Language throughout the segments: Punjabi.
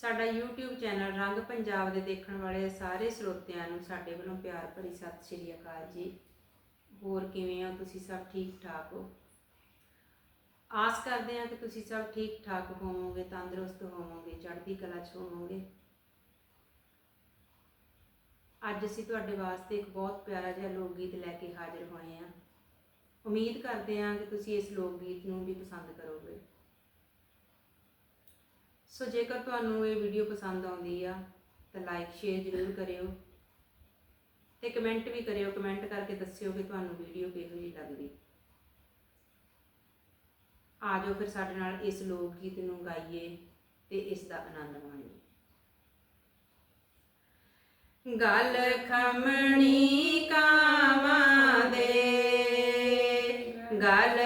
ਸਾਡਾ YouTube ਚੈਨਲ ਰੰਗ ਪੰਜਾਬ ਦੇ ਦੇਖਣ ਵਾਲੇ ਸਾਰੇ ਸਰੋਤਿਆਂ ਨੂੰ ਸਾਡੇ ਵੱਲੋਂ ਪਿਆਰ ਭਰੀ ਸਤਿ ਸ਼੍ਰੀ ਅਕਾਲ ਜੀ। ਹੋਰ ਕਿਵੇਂ ਹੋ ਤੁਸੀਂ ਸਭ ਠੀਕ ਠਾਕ ਹੋ? ਆਸ ਕਰਦੇ ਹਾਂ ਕਿ ਤੁਸੀਂ ਸਭ ਠੀਕ ਠਾਕ ਹੋਵੋਗੇ, ਤੰਦਰੁਸਤ ਹੋਵੋਗੇ, ਚੜ੍ਹਦੀ ਕਲਾ 'ਚ ਹੋਵੋਗੇ। ਅੱਜ ਅਸੀਂ ਤੁਹਾਡੇ ਵਾਸਤੇ ਇੱਕ ਬਹੁਤ ਪਿਆਰਾ ਜਿਹਾ ਲੋਕ ਗੀਤ ਲੈ ਕੇ ਹਾਜ਼ਰ ਹੋਏ ਹਾਂ। ਉਮੀਦ ਕਰਦੇ ਹਾਂ ਕਿ ਤੁਸੀਂ ਇਸ ਲੋਕ ਗੀਤ ਨੂੰ ਵੀ ਪਸੰਦ ਕਰੋਗੇ। ਸੋ ਜੇਕਰ ਤੁਹਾਨੂੰ ਇਹ ਵੀਡੀਓ ਪਸੰਦ ਆਉਂਦੀ ਆ, ਤਾਂ ਲਾਈਕ ਸ਼ੇਅਰ ਜ਼ਰੂਰ ਕਰਿਓ ਤੇ ਕਮੈਂਟ ਵੀ ਕਰਿਓ। ਕਮੈਂਟ ਕਰਕੇ ਦੱਸਿਓ ਕਿ ਤੁਹਾਨੂੰ ਵੀਡੀਓ ਕਿਹੋ ਜਿਹੀ ਲੱਗਦੀ। ਆ ਜਾਓ ਫਿਰ ਸਾਡੇ ਨਾਲ ਇਸ ਲੋਕ ਗੀਤ ਨੂੰ ਗਾਈਏ ਤੇ ਇਸ ਦਾ ਆਨੰਦ ਮਾਣੀਏ। ਗੱਲ ਖਮਣੀ ਕਾਵਾਂ ਦੇ, ਗਲ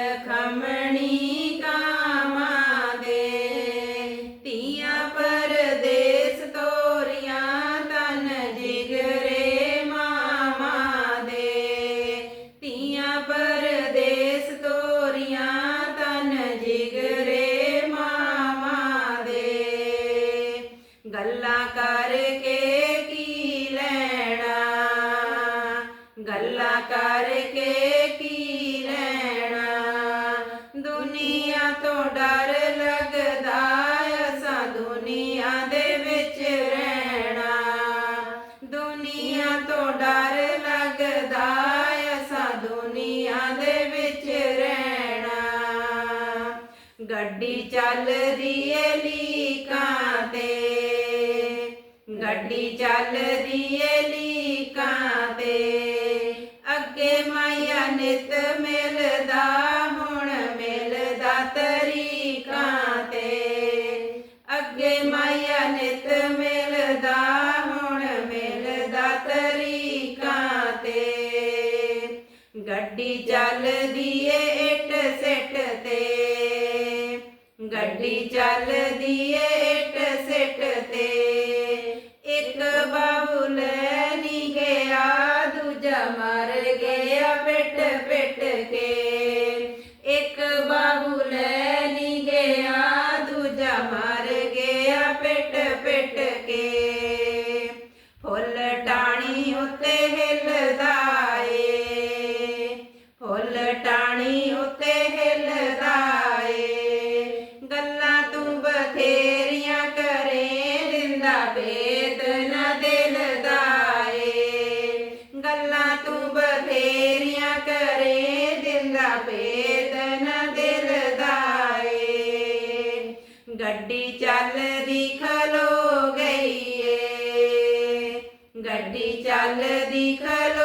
ਪਰਦੇਸ ਤੋਰੀਆਂ ਤਨ ਜਿਗਰੇ ਮਾਵਾਂ ਦੇ। ਗੱਲਾਂ ਕਰਕੇ ਕੀ ਲੈਣਾ? ਗੱਲਾਂ ਕਰਕੇ ਕੀ ਲੈਣਾ? ਦੁਨੀਆ ਤੋਂ ਡਰ ਲੱਗਦਾ ਅਸਾਂ ਦੁਨੀਆ ਦੇ ਵਿੱਚ ਗੱਡੀ ਚੱਲਦੀ ਏ ਲੀਕਾਂ ਤੇ। ਗੱਡੀ ਚੱਲਦੀ ਏ ਲੀਕਾਂ ਤੇ। ਅੱਗੇ ਮਾਇਆ ਨਿਤ ਮਿਲਦਾ, ਹੁਣ ਮਿਲਦਾ ਤਰੀਕਾਂ ਤੇ। ਅੱਗੇ ਮਾਇਆ ਨਿਤ ਮਿਲਦਾ, ਹੁਣ ਮਿਲਦਾ ਤਰੀਕਾਂ ਤੇ। ਗੱਡੀ ਚੱਲਦੀ ਏ ਗੱਡੀ ਚੱਲਦੀ ਏ ਇੱਟ ਸਿੱਟ ਤੇ। ਇੱਕ ਬਾਬੁਲ ਨੀ ਗਿਆ, ਦੂਜਾ ਮਰ ਗਿਆ ਪਿੱਟ ਪਿੱਟ ਕੇ। ਇੱਕ ਬਾਬੁਲ ਨੀ ਗਿਆ, ਦੂਜਾ ਮਰ ਗੱਡੀ ਚੱਲਦੀ ਖਲੋ ਗਈ ਏ ਗੱਡੀ ਚੱਲਦੀ ਖਲੋ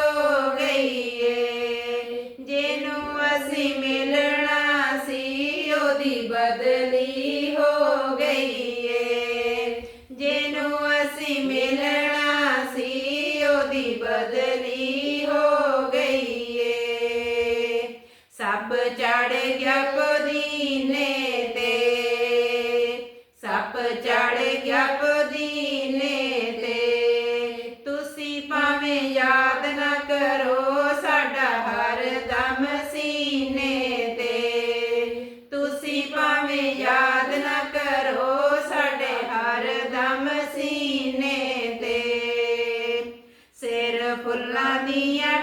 ફૂલના દિયા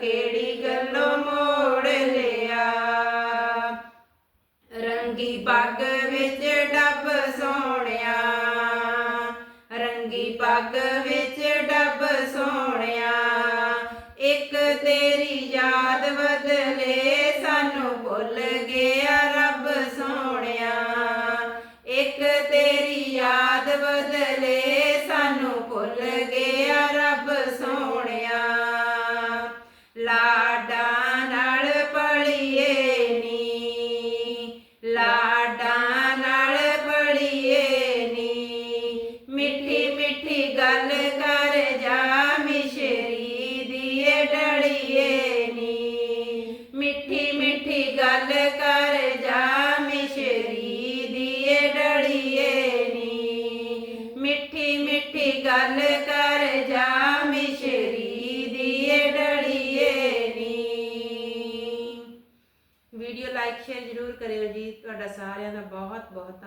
ਕਿਹੜੀ ਗੱਲੋਂ ਮੋੜ ਲਿਆ? ਰੰਗੀ ਪੱਗ ਵਿੱਚ ਡੱਬ ਸੋਹਣਿਆ। ਰੰਗੀ ਪੱਗ ਵਿੱਚ ਗੱਲ ਕਰ ਜਾ ਮਿਸ਼ਰੀ ਦੀਏ ਡੜੀਏ ਨੀ। ਵੀਡੀਓ ਲਾਈਕ, ਸ਼ੇਅਰ ਜ਼ਰੂਰ ਕਰਿਓ ਜੀ। ਤੁਹਾਡਾ ਸਾਰਿਆਂ ਦਾ ਬਹੁਤ ਬਹੁਤ ਧੰਨਵਾਦ।